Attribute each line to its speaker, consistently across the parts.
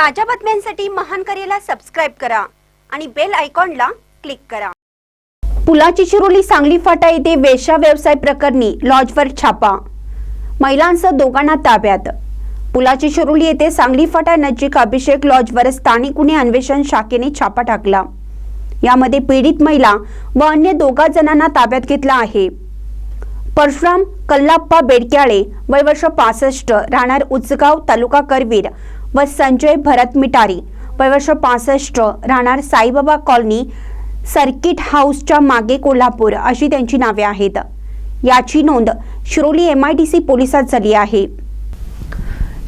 Speaker 1: ताज्या बातम्यांसाठी महान करेला सबस्क्राईब करा आणि बेल आयकॉनला क्लिक करा. पुलाची शिरोली सांगली फाटा येथे वेश्या व्यवसाय प्रकरणी लॉजवर छापा. महिलांसह दोघांना ताब्यात. पुलाची शिरोली येथे सांगली फाटा नजीक अभिषेक लॉजवर स्थानिक गुन्हे अन्वेषण शाखेने छापा टाकला. यामध्ये पीडित महिला व अन्य दोघा जणांना ताब्यात घेतला आहे. परशुराम कल्लाप्पा बेडक्याळे वय वर्ष पासष्ट राहणार उचगाव तालुका करवीर व संजय भरत मिटारी. वय वर्ष पासष्ट. राहणार साईबाबा कॉलनी सर्किट हाऊसच्या मागे कोल्हापूर अशी त्यांची नावे आहेत. याची नोंद Shiroli M I D C पोलिसात झाली आहे.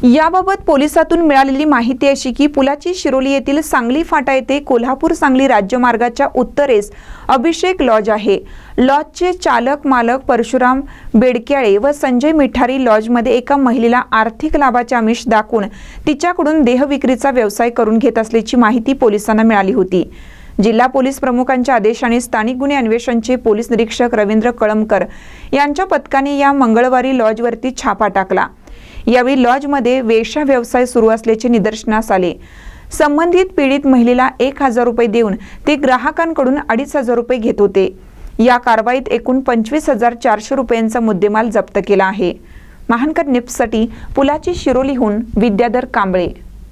Speaker 2: याबाबत पोलिसातून मिळालेली माहिती अशी की पुलाची शिरोली येथील सांगली फाटा येथे कोल्हापूर सांगली राज्यमार्गाच्या उत्तरेस अभिषेक लॉज आहे. लॉजचे चालक मालक परशुराम बेडक्याळे व संजय मिठारी लॉजमध्ये एका महिलेला आर्थिक लाभाचे आमिष दाखवून तिच्याकडून देहविक्रीचा व्यवसाय करून घेत असल्याची माहिती पोलिसांना मिळाली होती. जिल्हा पोलीस प्रमुखांच्या आदेशाने स्थानिक गुन्हे अन्वेषणचे पोलीस निरीक्षक रवींद्र कळमकर यांच्या पथकाने या मंगळवारी लॉजवरती छापा टाकला. यावेळी लॉजमध्ये वेश्या व्यवसाय सुरू असल्याचे निदर्शनास आले. संबंधित पीडित महिलेला एक हजार रुपये देऊन ते ग्राहकांकडून अडीच हजार रुपये घेत होते. या कारवाईत एकूण पंचवीस हजार चारशे रुपयांचा मुद्देमाल जप्त केला आहे. महानकर निप्ससाठी पुलाची शिरोलीहून विद्याधर कांबळे.